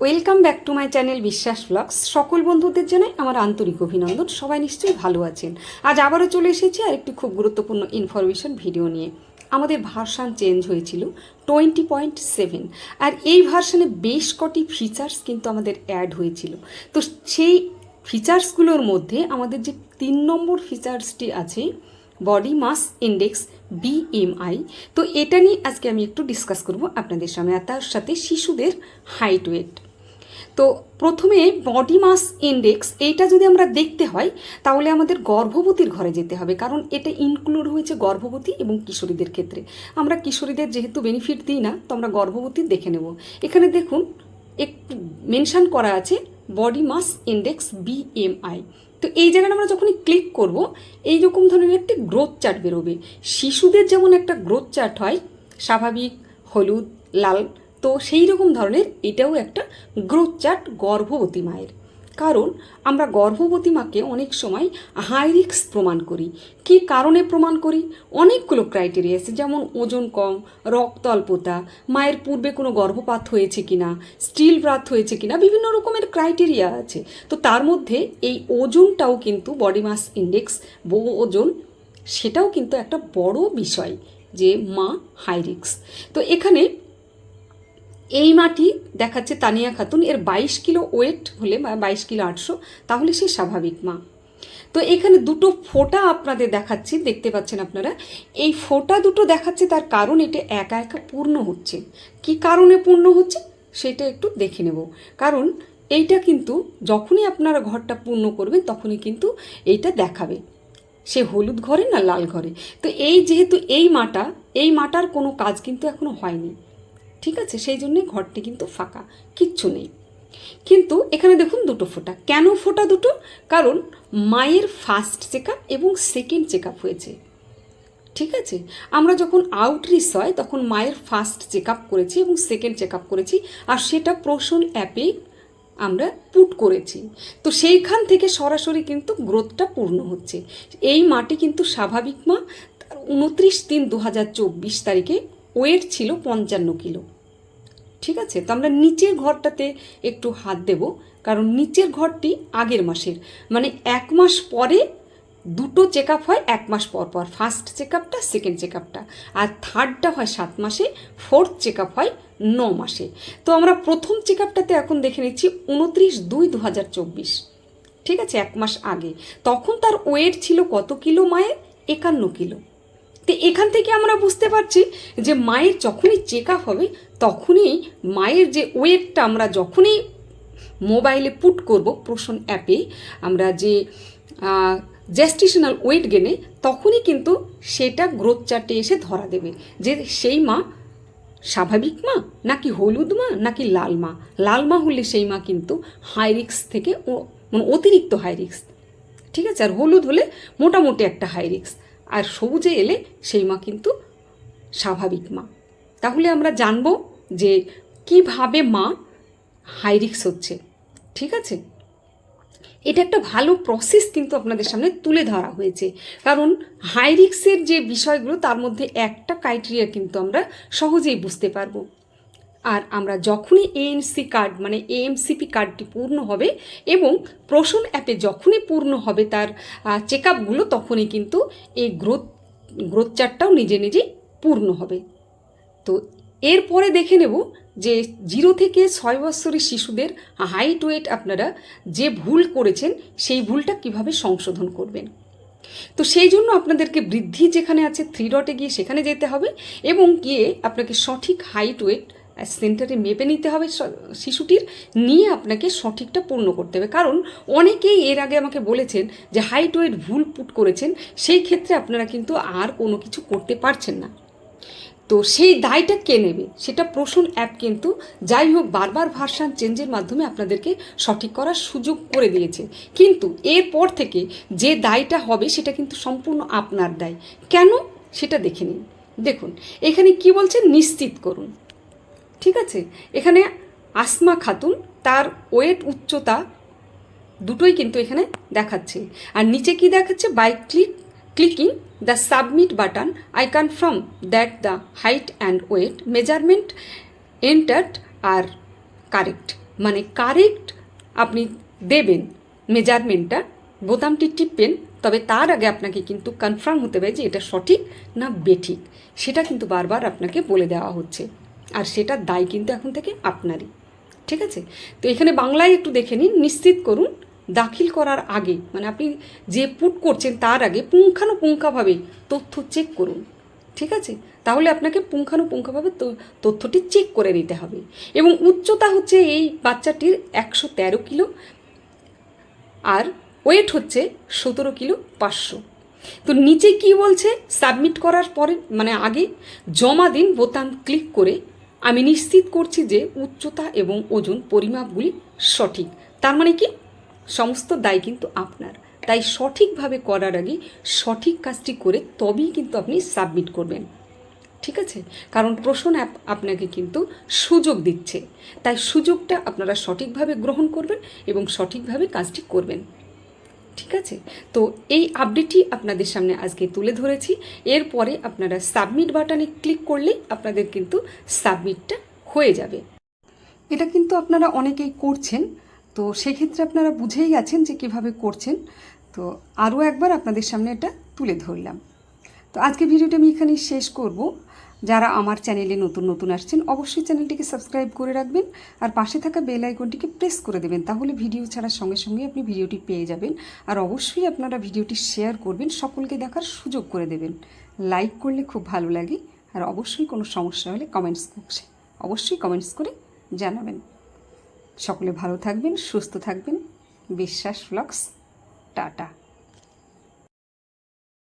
Welcome back to my channel Biswas vlogs সকল বন্ধুদের জানাই আমার আন্তরিক অভিনন্দন। সবাই নিশ্চয়ই ভালো আছেন। আজ আবারও চলে এসেছি আর একটি খুব গুরুত্বপূর্ণ ইনফরমেশন ভিডিও নিয়ে। আমাদের ভার্সান চেঞ্জ হয়েছিল টোয়েন্টি পয়েন্ট সেভেন আর এই ভার্সানে বেশ কটি ফিচার্স কিন্তু আমাদের অ্যাড হয়েছিল। তো সেই ফিচার্সগুলোর মধ্যে আমাদের যে তিন নম্বর ফিচার্সটি আছে, বডি মাস ইন্ডেক্স বিএমআই তো এটা নিয়ে আজকে আমি একটু ডিসকাস করব আপনাদের সামনে আর তার সাথে শিশুদের হাইট ওয়েট। তো প্রথমে বডি মাস ইন্ডেক্স, এইটা যদি আমরা দেখতে হয়, তাহলে আমাদের গর্ভবতীর ঘরে যেতে হবে, কারণ এটা ইনক্লুড হয়েছে গর্ভবতী এবং কিশোরীদের ক্ষেত্রে। আমরা কিশোরীদের যেহেতু বেনিফিট দিই না, তো আমরা গর্ভবতী দেখে নেব। এখানে দেখুন, একটু মেনশন করা আছে বডি মাস ইন্ডেক্স বিএমআই তো এই জায়গাটা আমরা যখনই ক্লিক করব, এই রকম ধরনের একটি গ্রোথ চার্ট বেরোবে। শিশুদের যেমন একটা গ্রোথ চার্ট হয়, স্বাভাবিক, হলুদ, লাল, তো সেই রকম ধরনের এটাও একটা গ্রোথ চার্ট গর্ভবতী মায়ের। কারণ আমরা গর্ভবতী মাকে অনেক সময় হাই রিক্স প্রমাণ করি। কি কারণে প্রমাণ করি? অনেকগুলো ক্রাইটেরিয়া আছে, যেমন ওজন কম রক্ত অল্পতা মায়ের পূর্বে কোনো গর্ভপাত হয়েছে কি না স্টিল ব্রাথ হয়েছে কি না বিভিন্ন রকমের ক্রাইটেরিয়া আছে। তো তার মধ্যে এই ওজনটাও কিন্তু বডি মাস ইন্ডেক্স বহু ওজন, সেটাও কিন্তু একটা বড় বিষয় যে মা হাই রিক্স তো এখানে এই মাটি দেখাচ্ছে তানিয়া খাতুন, এর বাইশ কিলো ওয়েট হলে বা বাইশ কিলো আটশো, তাহলে সে স্বাভাবিক মা। তো এখানে দুটো ফোঁটা আপনাদের দেখাচ্ছি, দেখতে পাচ্ছেন আপনারা। এই ফোঁটা দুটো দেখাচ্ছে তার কারণ, এটা একা একা পূর্ণ হচ্ছে। কি কারণে পূর্ণ হচ্ছে, সেটা একটু দেখে নেব। কারণ এইটা কিন্তু যখনই আপনারা ঘরটা পূর্ণ করবেন, তখনই কিন্তু এইটা দেখাবে। সে হলুদ ঘরে না লাল ঘরে। তো এই যেহেতু এই মাটা, এই মাটার কোনো কাজ কিন্তু এখনও হয়নি। ঠিক আছে? সেই জন্যে ঘরটি কিন্তু ফাঁকা, কিচ্ছু নেই। কিন্তু এখানে দেখুন দুটো ফোঁটা। কেন ফোঁটা দুটো? কারণ মায়ের ফার্স্ট চেক এবং সেকেন্ড চেক হয়েছে। ঠিক আছে? আমরা যখন আউটরিস হয়, তখন মায়ের ফার্স্ট চেক করেছি এবং সেকেন্ড চেক করেছি, আর সেটা প্রোশন অ্যাপে আমরা পুট করেছি। তো সেইখান থেকে সরাসরি কিন্তু গ্রোথটা পূর্ণ হচ্ছে। এই মাটি কিন্তু স্বাভাবিক মা উনত্রিশ তিন দু হাজার চব্বিশ তারিখে ওয়েট ছিল পঞ্চান্ন কিলো। ঠিক আছে? তো আমরা নিচের ঘরটাতে একটু হাত দেব, কারণ নিচের ঘরটি আগের মাসের। মানে এক মাস পরে দুটো চেক আপ হয়, এক মাস পর পর। ফার্স্ট চেক আপটা সেকেন্ড চেক আপটা আর থার্ডটা হয় সাত মাসে ফোর্থ চেক আপ হয় ন মাসে। তো আমরা প্রথম চেক আপটাতে এখন দেখে নিচ্ছি উনত্রিশ দুই দু হাজার চব্বিশ। ঠিক আছে? এক মাস আগে। তখন তার ওয়েট ছিল কত কিলো মায়ের? একান্ন কিলো। তো এখান থেকে আমরা বুঝতে পারছি যে মায়ের যখনই চেক আপ হবে, তখনই মায়ের যে ওয়েটটা আমরা যখনই মোবাইলে পুট করব প্রোশন অ্যাপে আমরা যে জেস্টিশনাল ওয়েট গেনে তখনই কিন্তু সেটা গ্রোথ চার্টে এসে ধরা দেবে যে সেই মা স্বাভাবিক মা, নাকি হলুদ মা, নাকি লাল মা? লাল মা হলে সেই মা কিন্তু হাই রিক্স থেকে মানে অতিরিক্ত হাই রিক্স ঠিক আছে? আর হলুদ হলে মোটামুটি একটা হাই রিক্স আর সবুজে এলে সেই মা কিন্তু স্বাভাবিক মা। তাহলে আমরা জানব যে কীভাবে মা হাইরিক্স হচ্ছে, ঠিক আছে? এটা একটা ভালো প্রসেস কিন্তু আপনাদের সামনে তুলে ধরা হয়েছে। কারণ হাইরিক্সের যে বিষয়গুলো, তার মধ্যে একটা ক্রাইটেরিয়া কিন্তু আমরা সহজেই বুঝতে পারব। আর আমরা যখনই এএনসি কার্ড মানে এএমসিপি কার্ডটি পূর্ণ হবে এবং প্রসন অ্যাপে যখনই পূর্ণ হবে তার চেক আপগুলো তখনই কিন্তু এই গ্রোথ গ্রোথ চার্টটাও নিজে নিজেই পূর্ণ হবে। তো এরপরে দেখে নেব যে জিরো থেকে ছয় বছরের শিশুদের হাইট ওয়েট আপনারা যে ভুল করেছেন সেই ভুলটা কীভাবে সংশোধন করবেন। তো সেই জন্য আপনাদেরকে বৃদ্ধি যেখানে আছে থ্রি ডটে গিয়ে সেখানে যেতে হবে এবং গিয়ে আপনাকে সঠিক হাইট ওয়েট সেন্টারে মেপে নিতে হবে শিশুটির, নিয়ে আপনাকে সঠিকটা পূর্ণ করতে হবে। কারণ অনেকেই এর আগে আমাকে বলেছেন যে হাইট ওয়েট ভুল পুট করেছেন, সেই ক্ষেত্রে আপনারা কিন্তু আর কোনো কিছু করতে পারছেন না। তো সেই দায়টা কে নেবে? সেটা প্রশ্ন অ্যাপ কিন্তু যাই হোক বারবার ভার্সান চেঞ্জের মাধ্যমে আপনাদেরকে সঠিক করার সুযোগ করে দিয়েছে। কিন্তু এরপর থেকে যে দায়টা হবে সেটা কিন্তু সম্পূর্ণ আপনার দায়। কেন? সেটা দেখে নিন। দেখুন, এখানে কি বলছে? নিশ্চিত করুন। ঠিক আছে? এখানে আসমা খাতুন, তার ওয়েট উচ্চতা দুটোই কিন্তু এখানে দেখাচ্ছে। আর নিচে কি দেখাচ্ছে? By click clicking the submit button I confirm that the height and weight measurement entered are correct মানে কারেক্ট আপনি দেবেন মেজারমেন্টটা বোতামটি টিপবেন, তবে তার আগে আপনাকে কিন্তু কনফার্ম হতে হবে যে এটা সঠিক না বেঠিক। সেটা কিন্তু বারবার আপনাকে বলে দেওয়া হচ্ছে। আর সেটার দায় কিন্তু এখন থেকে আপনারই, ঠিক আছে? তো এখানে বাংলায় একটু দেখে নিন, নিশ্চিত করুন, দাখিল করার আগে মানে আপনি যে পুট করছেন তার আগে পুঙ্খানুপুঙ্খাভাবে তথ্য চেক করুন, ঠিক আছে? তাহলে আপনাকে পুঙ্খানুপুঙ্খাভাবে তথ্যটি চেক করে নিতে হবে। এবং উচ্চতা হচ্ছে এই বাচ্চাটির একশো তেরো কিলো আর ওয়েট হচ্ছে সতেরো কিলো পাঁচশো। তো নিচে কি বলছে? সাবমিট করার পরে মানে আগে জমা দিন বোতাম ক্লিক করে আমি নিশ্চিত করছি যে উচ্চতা এবং ওজন পরিমাপগুলি সঠিক। তার মানে কি? সমস্ত দায় কিন্তু আপনার। তাই সঠিকভাবে করার আগে সঠিক কাজটি করে তবেই কিন্তু আপনি সাবমিট করবেন। ঠিক আছে? কারণ প্রশ্ন অ্যাপ আপনাকে কিন্তু সুযোগ দিচ্ছে। তাই সুযোগটা আপনারা সঠিকভাবে গ্রহণ করবেন এবং সঠিকভাবে কাজটি করবেন। ঠিক আছে? তো এই আপডেটটি আপনাদের সামনে আজকে তুলে ধরেছি। এরপরে আপনারা সাবমিট বাটনে ক্লিক করলেই আপনাদের কিন্তু সাবমিটটা হয়ে যাবে। এটা কিন্তু আপনারা অনেকেই করছেন। তো সেক্ষেত্রে আপনারা বুঝেই গেছেন যে কীভাবে করছেন। তো আরও একবার আপনাদের সামনে এটা তুলে ধরলাম। তো আজকে ভিডিওটা আমি এখানেই শেষ করব। যারা আমার চ্যানেলে নতুন নতুন আসছেন, অবশ্যই চ্যানেলটিকে সাবস্ক্রাইব করে রাখবেন আর পাশে থাকা বেল আইকনটিকে প্রেস করে দেবেন, তাহলে ভিডিও ছাড়ার সঙ্গে সঙ্গে আপনি ভিডিওটি পেয়ে যাবেন। আর অবশ্যই আপনারা ভিডিওটি শেয়ার করবেন, সকলকে দেখার সুযোগ করে দেবেন। লাইক করলে খুব ভালো লাগে, আর অবশ্যই কোনো সমস্যা হলে কমেন্টস বক্সে অবশ্যই কমেন্টস করে জানাবেন। সকলে ভালো থাকবেন, সুস্থ থাকবেন। বিশ্বাস ফ্লক্স টাটা।